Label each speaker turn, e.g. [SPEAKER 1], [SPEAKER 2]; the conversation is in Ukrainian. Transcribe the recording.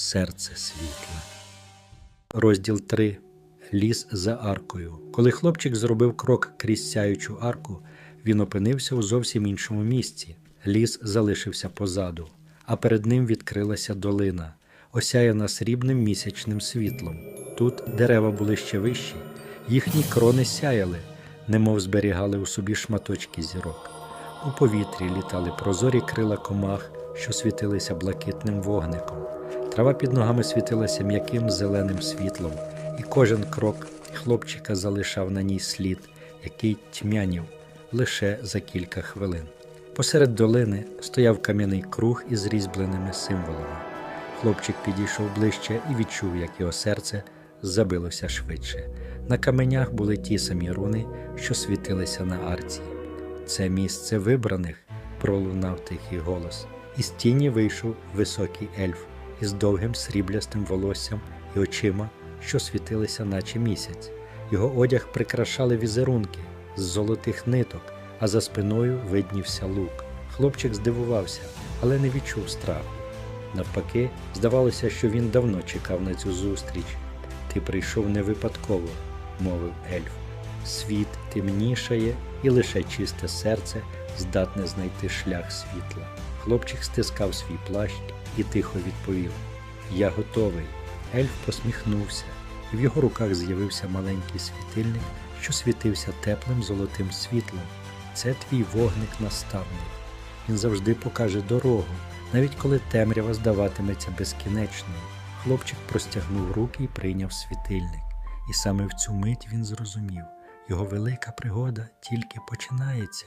[SPEAKER 1] серце світла. Розділ 3. Ліс за аркою. Коли хлопчик зробив крок крізь сяючу арку, він опинився у зовсім іншому місці. Ліс залишився позаду, а перед ним відкрилася долина, осяяна срібним місячним світлом. Тут дерева були ще вищі, їхні крони сяяли, немов зберігали у собі шматочки зірок. У повітрі літали прозорі крила комах, що світилися блакитним вогником. Трава під ногами світилася м'яким зеленим світлом, і кожен крок хлопчика залишав на ній слід, який тьмянів лише за кілька хвилин. Посеред долини стояв кам'яний круг із різьбленими символами. Хлопчик підійшов ближче і відчув, як його серце забилося швидше. На каменях були ті самі руни, що світилися на арці. Це місце вибраних, пролунав тихий голос. Із тіні вийшов високий ельф із довгим сріблястим волоссям і очима, що світилися, наче місяць. Його одяг прикрашали візерунки з золотих ниток, а за спиною виднівся лук. Хлопчик здивувався, але не відчув страху. Навпаки, здавалося, що він давно чекав на цю зустріч. Ти прийшов не випадково, мовив ельф. Світ темнішає, і лише чисте серце здатне знайти шлях світла. Хлопчик стискав свій плащ і тихо відповів: Я готовий. Ельф посміхнувся, і в його руках з'явився маленький світильник, що світився теплим золотим світлом. Це твій вогник-наставник. Він завжди покаже дорогу, навіть коли темрява здаватиметься безкінечною. Хлопчик простягнув руки і прийняв світильник. І саме в цю мить він зрозумів, його велика пригода тільки починається.